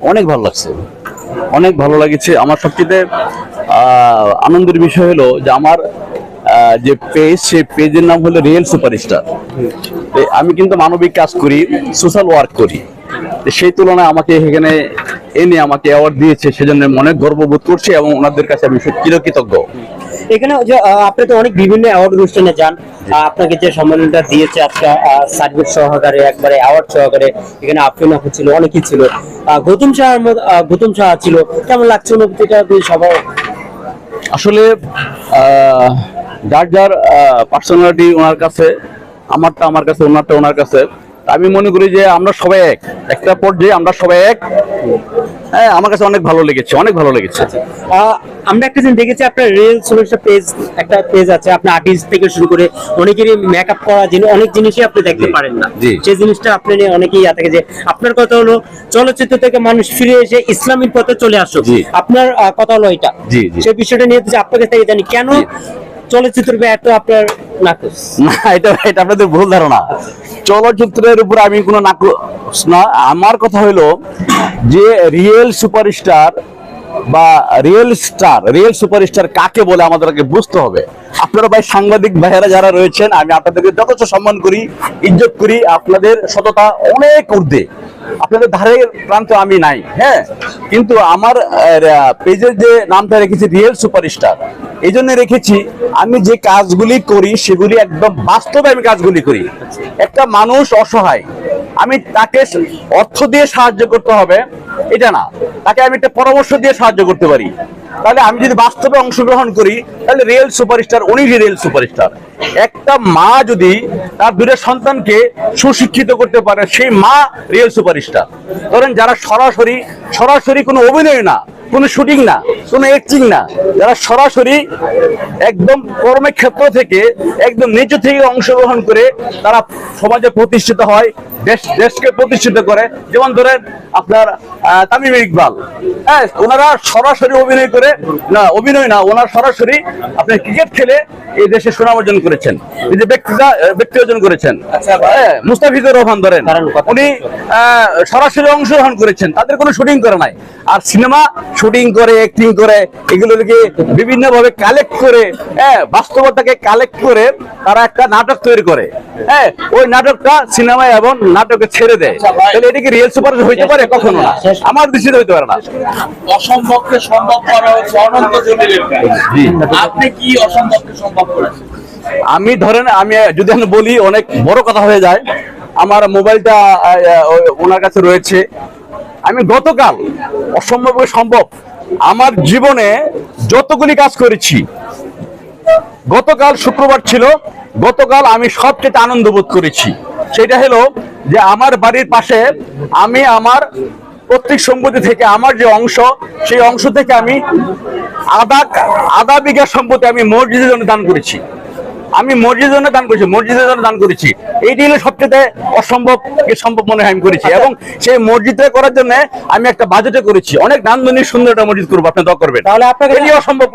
অনেক ভালো লাগছে। অনেক ভালো লাগছে। আমার সবচেয়ে আনন্দের বিষয় হলো যে আমার যে পেজ সেই পেজের নাম হলো রিয়েল সুপারস্টার আমি কিন্তু মানবিক কাজ করি সোশ্যাল ওয়ার্ক করি। সেই তুলনায় আমাকে এখানে এনে আমাকে অ্যাওয়ার্ড দিয়েছে, সেজন্য অনেক গর্ববোধ করছি এবং ওনাদের কাছে আমি চিরকৃতজ্ঞ এখানে যে আপনি তো অনেক বিভিন্ন অ্যাওয়ার্ড অনুষ্ঠানে যান। আপনাকে যে সম্মানটা দিয়েছে আজকে সার্ভিস সহকারে একবারে অ্যাওয়ার্ড সহকারে এখানে আফরিন আপু ছিল অনেকেই ছিল। গৌতম আহ, গৌতম শাহ ছিল। কেমন লাগছে অনুভূতিটা সবাই? আসলে যার যার পার্সোনালিটি ওনার কাছে আমারটা আমার কাছে ওনারটা ওনার কাছে আমি মনে করি যে আমরা সবাই এক। একটা পর্যায়ে আমরা সবাই এক। হ্যাঁ আমার কাছে অনেক ভালো লেগেছে অনেক ভালো লেগেছে। আমরা একটা জিনিস দেখেছি আপনার রিল সুপারস্টার পেজ একটা পেজ আছে আপনার আর্টিস্ট থেকে শুরু করে অনেকেরই মেকআপ করা জিনিস অনেক জিনিসই আপনি দেখতে পারেন না। সেই জিনিসটা আপনি নিয়ে অনেকেই থাকে যে আপনার কথা হলো চলচ্চিত্র থেকে মানুষ ফিরে এসে ইসলামিক পথে চলে আসুক। আপনার কথা হলো এটা। সেই বিষয়টা নিয়ে যে আপনার কাছে জানি কেন। চলচ্চিত্র এত আপনার নাকচ? না এটা এটা আপনাদের ভুল ধারণা। চলচ্চিত্রের উপর আমি কোনো না, আমার কথা হলো যে রিয়েল সুপারস্টার বা রিয়েল স্টার রিয়েল সুপারস্টার কাকে বলে আমাদেরকে বুঝতে হবে। আপনারা ভাই সাংবাদিক ভাইয়েরা যারা রয়েছেন, আমি আপনাদেরকে যথেষ্ট সম্মান করি, ইজ্জত করি, আপনাদের সততা অনেক ঊর্ধ্বে। আপনাদের ধারে প্রান্ত আমি নাই হ্যাঁ? কিন্তু আমার পেজের যে নামটা রেখেছি রিয়েল সুপারস্টার এই জন্য রেখেছি, আমি যে কাজগুলি করি সেগুলি একদম বাস্তবে আমি কাজগুলি করি। একটা মানুষ অসহায়, আমি তাকে অর্থ দিয়ে সাহায্য করতে হবে, এটা না। তাকে আমি একটা পরামর্শ দিয়ে সাহায্য করতে পারি। তাহলে আমি যদি বাস্তবে অংশগ্রহণ করি, তাহলে রিয়েল সুপারস্টার উনি রিয়েল সুপারস্টার। একটা মা যদি তার দুটো সন্তানকে সুশিক্ষিত করতে পারে, সেই মা রিয়েল সুপারস্টার। ধরেন যারা সরাসরি সরাসরি কোনো অভিনয় না কোনো শুটিং না, কোনো অ্যাক্টিং না। যারা সরাসরি একদম কর্মক্ষেত্র থেকে, একদম নিচু থেকে অংশগ্রহণ করে তারা সমাজে প্রতিষ্ঠিত হয় দেশ দেশকে প্রতিষ্ঠিত করে। যেমন ধরেন আপনার তামিম ইকবাল। হ্যাঁ ওনারা সরাসরি অভিনয় করে না অভিনয় না ওনারা সরাসরি আপনার ক্রিকেট খেলে এই দেশে সুনাম অর্জন করেছেন। এই যে ব্যক্তিরা ব্যক্তি অর্জন করেছেন। হ্যাঁ, মুস্তাফিজুর রহমান ধরেন। উনি সরাসরি অংশগ্রহণ করেছেন। তাদের কোনো শুটিং করে নাই। আর সিনেমা শুটিং করে অ্যাক্টিং করে এগুলোকে বিভিন্ন ভাবে কালেক্ট করে হ্যাঁ বাস্তবতাকে কালেক্ট করে তারা একটা নাটক তৈরি করে। হ্যাঁ ওই নাটকটা সিনেমায় এবং নাটকে ছেড়ে দেয়। তাহলে এটা কি রিয়েল সুপার হইতে পারে? কখনো না। আমার দৃষ্টিতে হইতে পারে না। অসম্ভবকে সম্ভব করা হচ্ছে অনন্ত জলিলের কাজ। জি। আপনি কি অসম্ভবকে সম্ভব করেছেন? আমি ধরেন আমি যদি আমি বলি অনেক বড় কথা হয়ে যায়। আমার মোবাইলটা ওনার কাছে রয়েছে। আমি গতকাল অসম্ভব সম্ভব। আমার জীবনে যতগুলি কাজ করেছি গতকাল শুক্রবার ছিল গতকাল আমি সবচেয়ে আনন্দ বোধ করেছি। সেটা হলো যে আমার বাড়ির পাশে আমি আমার প্রত্যেক সম্পত্তি থেকে আমার যে অংশ সেই অংশ থেকে আমি আধা আধা বিঘা সম্পত্তি আমি মসজিদের জন্য দান করেছি। আমি মসজিদের জন্য দান করেছি মসজিদের জন্য দান করেছি। এইটি হলো সবচেয়ে অসম্ভব সম্ভব মনে হয় আমি করেছি। এবং সেই মসজিদটা করার জন্য আমি একটা বাজেটে করেছি। অনেক নান্দনিক সুন্দর একটা মসজিদ করব আপনি দোয়া করবেন। তাহলে আপনাকে অসম্ভব?